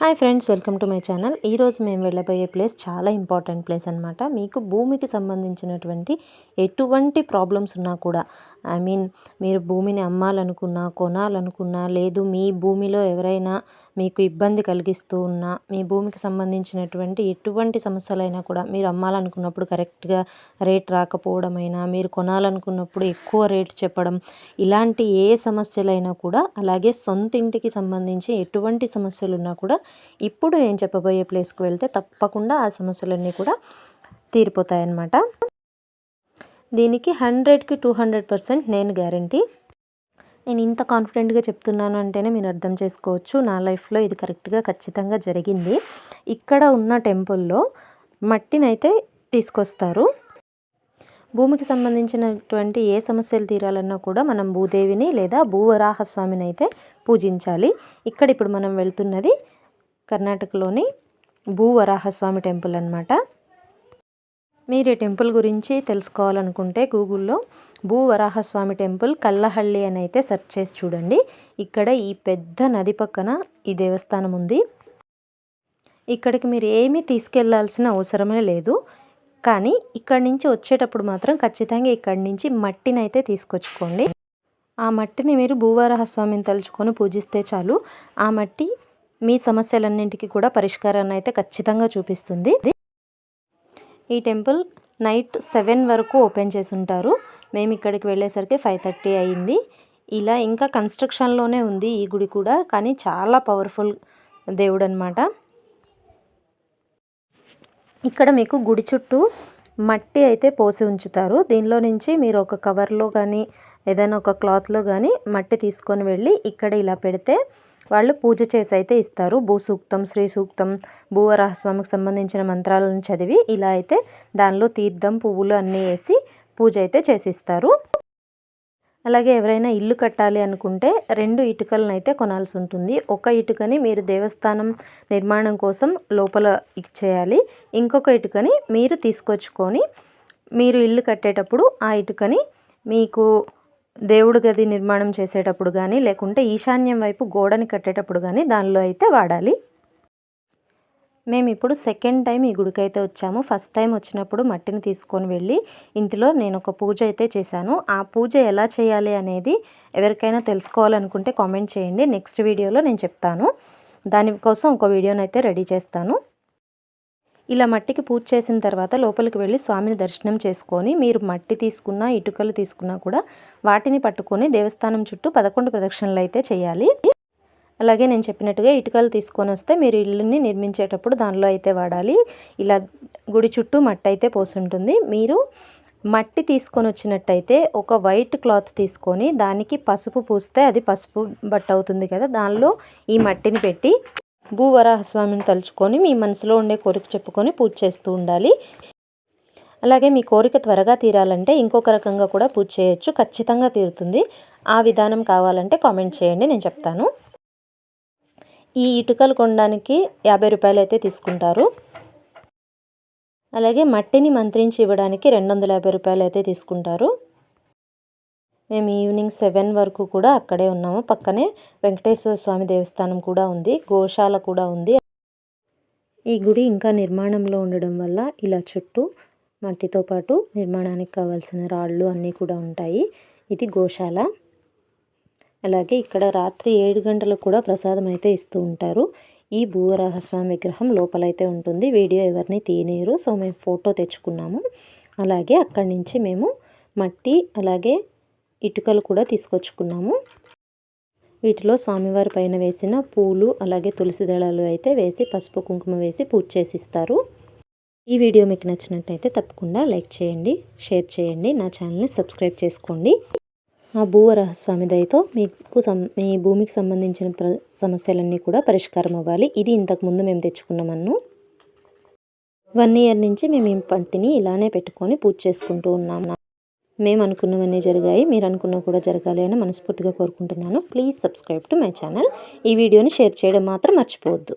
Hi friends welcome to my channel. ఈరోజు మేము వెళ్ళబోయే ప్లేస్ చాలా ఇంపార్టెంట్ ప్లేస్ అనమాట మీకు భూమికి సంబంధించినటువంటి ఎటువంటి ప్రాబ్లమ్స్ ఉన్నా కూడా ఐ మీన్ మీరు భూమిని అమ్మాలనుకున్నా కొనాలనుకున్నా లేదు మీ భూమిలో ఎవరైనా మీకు ఇబ్బంది కలిగిస్తూ ఉన్నా మీ భూమికి సంబంధించినటువంటి ఎటువంటి సమస్యలైనా కూడా మీరు అమ్మాలనుకున్నప్పుడు కరెక్ట్గా రేట్ రాకపోవడమైనా మీరు కొనాలనుకున్నప్పుడు ఎక్కువ రేట్ చెప్పడం ఇలాంటి ఏ సమస్యలైనా కూడా అలాగే సొంత ఇంటికి సంబంధించి ఎటువంటి సమస్యలు ఉన్నా కూడా ఇప్పుడు నేను చెప్పబోయే ప్లేస్కి వెళ్తే తప్పకుండా ఆ సమస్యలన్నీ కూడా తీరిపోతాయన్నమాట. దీనికి హండ్రెడ్కి టూ హండ్రెడ్ పర్సెంట్ నేను గ్యారంటీ. నేను ఇంత కాన్ఫిడెంట్గా చెప్తున్నాను అంటేనే మీరు అర్థం చేసుకోవచ్చు. నా లైఫ్లో ఇది కరెక్ట్గా ఖచ్చితంగా జరిగింది. ఇక్కడ ఉన్న టెంపుల్లో మట్టినైతే తీసుకొస్తారు. భూమికి సంబంధించినటువంటి ఏ సమస్యలు తీరాలన్నా కూడా మనం భూదేవిని లేదా భూవరాహస్వామిని అయితే పూజించాలి. ఇక్కడ ఇప్పుడు మనం వెళ్తున్నది కర్ణాటకలోని భూవరాహస్వామి టెంపుల్ అనమాట మీరు ఈ టెంపుల్ గురించి తెలుసుకోవాలనుకుంటే గూగుల్లో భూవరాహస్వామి టెంపుల్ కల్లహళ్ళి అని అయితే సెర్చ్ చేసి చూడండి. ఇక్కడ ఈ పెద్ద నది పక్కన ఈ దేవస్థానం ఉంది. ఇక్కడికి మీరు ఏమీ తీసుకెళ్ళాల్సిన అవసరమే లేదు. కానీ ఇక్కడి నుంచి వచ్చేటప్పుడు మాత్రం ఖచ్చితంగా ఇక్కడి నుంచి మట్టిని అయితే తీసుకొచ్చుకోండి. ఆ మట్టిని మీరు భూవరాహస్వామిని తలుచుకొని పూజిస్తే చాలు. ఆ మట్టి మీ సమస్యలన్నింటికి కూడా పరిష్కారాన్ని అయితే ఖచ్చితంగా చూపిస్తుంది. ఈ టెంపుల్ నైట్ సెవెన్ వరకు ఓపెన్ చేసి ఉంటారు మేము ఇక్కడికి వెళ్ళేసరికి ఫైవ్ థర్టీ అయింది. ఇలా ఇంకా కన్స్ట్రక్షన్లోనే ఉంది ఈ గుడి కూడా కానీ చాలా పవర్ఫుల్ దేవుడు అనమాట ఇక్కడ మీకు గుడి చుట్టూ మట్టి అయితే పోసి ఉంచుతారు. దీనిలో నుంచి మీరు ఒక కవర్లో కానీ ఏదైనా ఒక క్లాత్లో కానీ మట్టి తీసుకొని వెళ్ళి ఇక్కడ ఇలా పెడితే వాళ్ళు పూజ చేసి అయితే ఇస్తారు. భూ సూక్తం శ్రీ సూక్తం భూవరాహస్వామికి సంబంధించిన మంత్రాలను చదివి ఇలా అయితే దానిలో తీర్థం పువ్వులు అన్నీ వేసి పూజ అయితే చేసిస్తారు. అలాగే ఎవరైనా ఇల్లు కట్టాలి అనుకుంటే రెండు ఇటుకలను అయితే కొనాల్సి ఉంటుంది. ఒక ఇటుకని మీరు దేవస్థానం నిర్మాణం కోసం లోపల ఇచ్చేయాలి. ఇంకొక ఇటుకని మీరు తీసుకొచ్చుకొని మీరు ఇల్లు కట్టేటప్పుడు ఆ ఇటుకని మీకు దేవుడు గది నిర్మాణం చేసేటప్పుడు కానీ లేకుంటే ఈశాన్యం వైపు గోడని కట్టేటప్పుడు కానీ దానిలో అయితే వాడాలి. మేము ఇప్పుడు సెకండ్ టైం ఈ గుడికి అయితే వచ్చాము. ఫస్ట్ టైం వచ్చినప్పుడు మట్టిని తీసుకొని వెళ్ళి ఇంటిలో నేను ఒక పూజ అయితే చేశాను. ఆ పూజ ఎలా చేయాలి అనేది ఎవరికైనా తెలుసుకోవాలనుకుంటే కామెంట్ చేయండి. నెక్స్ట్ వీడియోలో నేను చెప్తాను. దానికోసం ఒక వీడియోనైతే అయితే రెడీ చేస్తాను. ఇలా మట్టికి పూజ చేసిన తర్వాత లోపలికి వెళ్ళి స్వామిని దర్శనం చేసుకొని మీరు మట్టి తీసుకున్నా ఇటుకలు తీసుకున్నా కూడా వాటిని పట్టుకొని దేవస్థానం చుట్టూ పదకొండు ప్రదక్షిణలు అయితే చేయాలి. అలాగే నేను చెప్పినట్టుగా ఇటుకలు తీసుకొని వస్తే మీరు ఇల్లుని నిర్మించేటప్పుడు దానిలో అయితే వాడాలి. ఇలా గుడి చుట్టూ మట్టి అయితే పోసుంటుంది. మీరు మట్టి తీసుకొని వచ్చినట్టయితే ఒక వైట్ క్లాత్ తీసుకొని దానికి పసుపు పూస్తే అది పసుపు బట్ట అవుతుంది కదా దానిలో ఈ మట్టిని పెట్టి భూవరాహస్వామిని తలుచుకొని మీ మనసులో ఉండే కోరిక చెప్పుకొని పూజ చేస్తూ ఉండాలి. అలాగే మీ కోరిక త్వరగా తీరాలంటే ఇంకొక రకంగా కూడా పూజ చేయొచ్చు. ఖచ్చితంగా తీరుతుంది. ఆ విధానం కావాలంటే కామెంట్ చేయండి నేను చెప్తాను. ఈ ఇటుకలు కొనడానికి యాభై రూపాయలు అయితే తీసుకుంటారు. అలాగే మట్టిని మంత్రించి ఇవ్వడానికి రెండు వందల యాభై రూపాయలు అయితే తీసుకుంటారు. మేము ఈవినింగ్ సెవెన్ వరకు కూడా అక్కడే ఉన్నాము. పక్కనే వెంకటేశ్వర స్వామి దేవస్థానం కూడా ఉంది. గోశాల కూడా ఉంది. ఈ గుడి ఇంకా నిర్మాణంలో ఉండడం వల్ల ఇలా చుట్టూ మట్టితో పాటు నిర్మాణానికి కావాల్సిన రాళ్ళు అన్నీ కూడా ఉంటాయి. ఇది గోశాల. అలాగే ఇక్కడ రాత్రి ఏడు గంటలకు కూడా ప్రసాదం అయితే ఇస్తూ ఉంటారు. ఈ భూవరాహస్వామి విగ్రహం లోపలైతే ఉంటుంది. వీడియో ఎవరిని తీయనేరు సో మేము ఫోటో తెచ్చుకున్నాము. అలాగే అక్కడి నుంచి మేము మట్టి అలాగే ఇటుకలు కూడా తీసుకొచ్చుకున్నాము. వీటిలో స్వామివారి పైన వేసిన పూలు అలాగే తులసి దళాలు అయితే వేసి పసుపు కుంకుమ వేసి పూజ చేసిస్తారు. ఈ వీడియో మీకు నచ్చినట్టయితే తప్పకుండా లైక్ చేయండి షేర్ చేయండి నా ఛానల్ని సబ్స్క్రైబ్ చేసుకోండి. ఆ భూవరహస్వామి దయతో మీకు మీ భూమికి సంబంధించిన ప్ర సమస్యలన్నీ కూడా పరిష్కారం అవ్వాలి. ఇది ఇంతకుముందు మేము తెచ్చుకున్నామన్ను వన్ ఇయర్ నుంచి మేము ఈ పంటిని ఇలానే పెట్టుకొని పూజ చేసుకుంటూ ఉన్నాము మేము అనుకున్నవన్నీ జరిగాయి మీరు అనుకున్న కూడా జరగాలి అని మనస్ఫూర్తిగా కోరుకుంటున్నాను. Please subscribe to my channel ఈ వీడియోని షేర్ చేయడం మాత్రం మర్చిపోవద్దు.